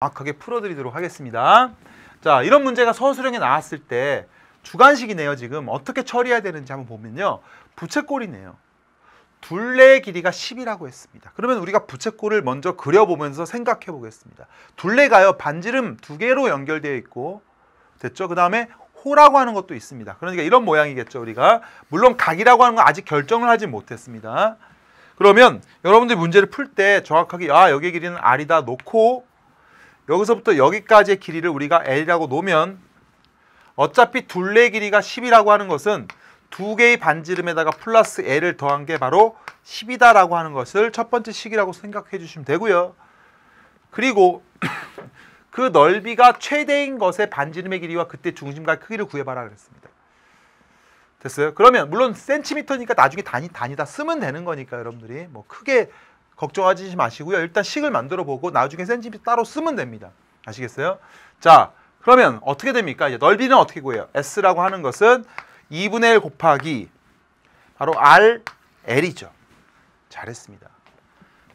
정확하게 풀어드리도록 하겠습니다. 자, 이런 문제가 서술형에 나왔을 때 주관식이네요. 지금 어떻게 처리해야 되는지 한번 보면요. 부채꼴이네요. 둘레의 길이가 10이라고 했습니다. 그러면 우리가 부채꼴을 먼저 그려보면서 생각해 보겠습니다. 둘레가요. 반지름 두 개로 연결되어 있고 됐죠? 그 다음에 호라고 하는 것도 있습니다. 그러니까 이런 모양이겠죠. 우리가 물론 각이라고 하는 건 아직 결정을 하지 못했습니다. 그러면 여러분들 문제를 풀 때 정확하게 아 여기 길이는 R이다 놓고 여기서부터 여기까지의 길이를 우리가 L이라고 놓으면 어차피 둘레 길이가 10이라고 하는 것은 두 개의 반지름에다가 플러스 L을 더한 게 바로 10이다라고 하는 것을 첫 번째 식이라고 생각해 주시면 되고요. 그리고 그 넓이가 최대인 것의 반지름의 길이와 그때 중심과 크기를 구해봐라 그랬습니다. 됐어요? 그러면 물론 센티미터니까 나중에 단위 단위다 쓰면 되는 거니까 여러분들이 뭐 크게 걱정하지 마시고요. 일단 식을 만들어 보고 나중에 센티미터 따로 쓰면 됩니다. 아시겠어요? 자, 그러면 어떻게 됩니까? 이제 넓이는 어떻게 구해요? S라고 하는 것은 2분의 1 곱하기 바로 R, L이죠. 잘했습니다.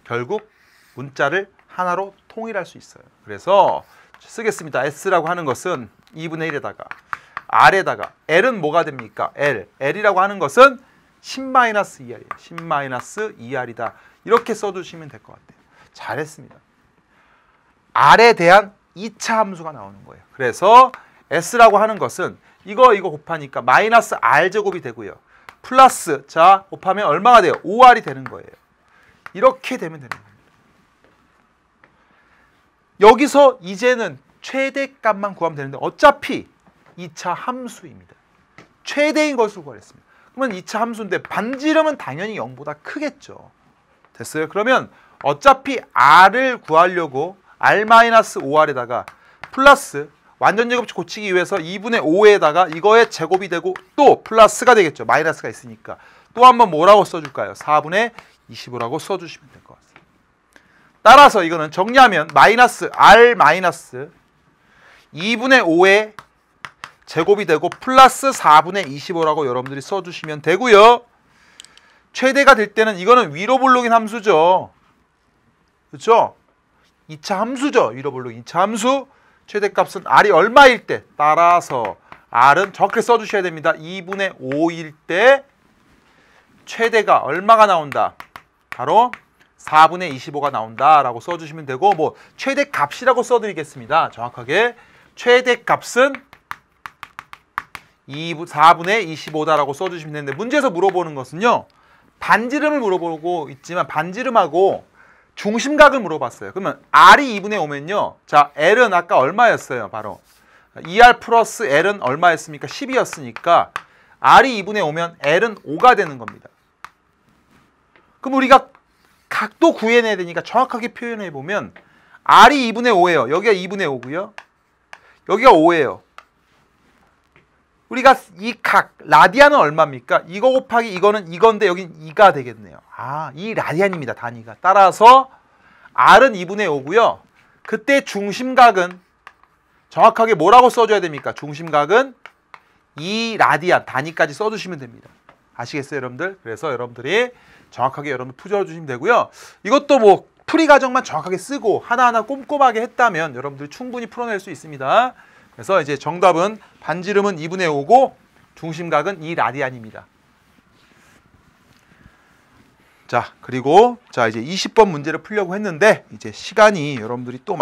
결국 문자를 하나로 통일할 수 있어요. 그래서 쓰겠습니다. S라고 하는 것은 2분의 1에다가 R에다가 L은 뭐가 됩니까? L. L이라고 하는 것은 10-2R이에요. 10-2R이다. 이렇게 써주시면 될 것 같아요. 잘했습니다. R에 대한 2차 함수가 나오는 거예요. 그래서 S라고 하는 것은 이거 이거 곱하니까 마이너스 R제곱이 되고요. 플러스 자 곱하면 얼마가 돼요? 5R이 되는 거예요. 이렇게 되면 되는 겁니다. 여기서 이제는 최대값만 구하면 되는데 어차피 2차 함수입니다. 최대인 것을 구하랬습니다. 그러면 2차 함수인데 반지름은 당연히 0보다 크겠죠. 됐어요? 그러면 어차피 R을 구하려고 R-5R에다가 플러스 완전 제곱식 고치기 위해서 2분의 5에다가 이거의 제곱이 되고 또 플러스가 되겠죠. 마이너스가 있으니까. 또 한번 뭐라고 써줄까요? 4분의 25라고 써주시면 될 것 같습니다. 따라서 이거는 정리하면 마이너스 R 마이너스 2분의 5의 제곱이 되고 플러스 4분의 25라고 여러분들이 써주시면 되고요. 최대가 될 때는 이거는 위로 볼록인 함수죠. 그렇죠? 2차 함수죠. 위로 볼록 2차 함수. 최대값은 R이 얼마일 때 따라서 R은 적게 써주셔야 됩니다. 2분의 5일 때 최대가 얼마가 나온다? 바로 4분의 25가 나온다라고 써주시면 되고 뭐 최대값이라고 써드리겠습니다. 정확하게 최대값은 2, 4분의 25다라고 써주시면 되는데 문제에서 물어보는 것은요. 반지름을 물어보고 있지만 반지름하고 중심각을 물어봤어요. 그러면 R이 2분의 5면요. 자, L은 아까 얼마였어요? 바로 2R 플러스 L은 얼마였습니까? 10이었으니까 R이 2분의 5면 L은 5가 되는 겁니다. 그럼 우리가 각도 구해내야 되니까 정확하게 표현해 보면 R이 2분의 5예요. 여기가 2분의 5고요. 여기가 5예요. 우리가 이 각, 라디안은 얼마입니까? 이거 곱하기 이거는 이건데 여긴 2가 되겠네요. 아, 이 라디안입니다. 단위가. 따라서 R은 2분의 5고요. 그때 중심각은 정확하게 뭐라고 써줘야 됩니까? 중심각은 2 라디안 단위까지 써주시면 됩니다. 아시겠어요, 여러분들? 그래서 여러분들이 정확하게 여러분 풀어주시면 되고요. 이것도 뭐 풀이 과정만 정확하게 쓰고 하나하나 꼼꼼하게 했다면 여러분들이 충분히 풀어낼 수 있습니다. 그래서 이제 정답은 반지름은 2분의 5고 중심각은 2 라디안입니다. 자, 그리고 자 이제 20번 문제를 풀려고 했는데 이제 시간이 여러분들이 또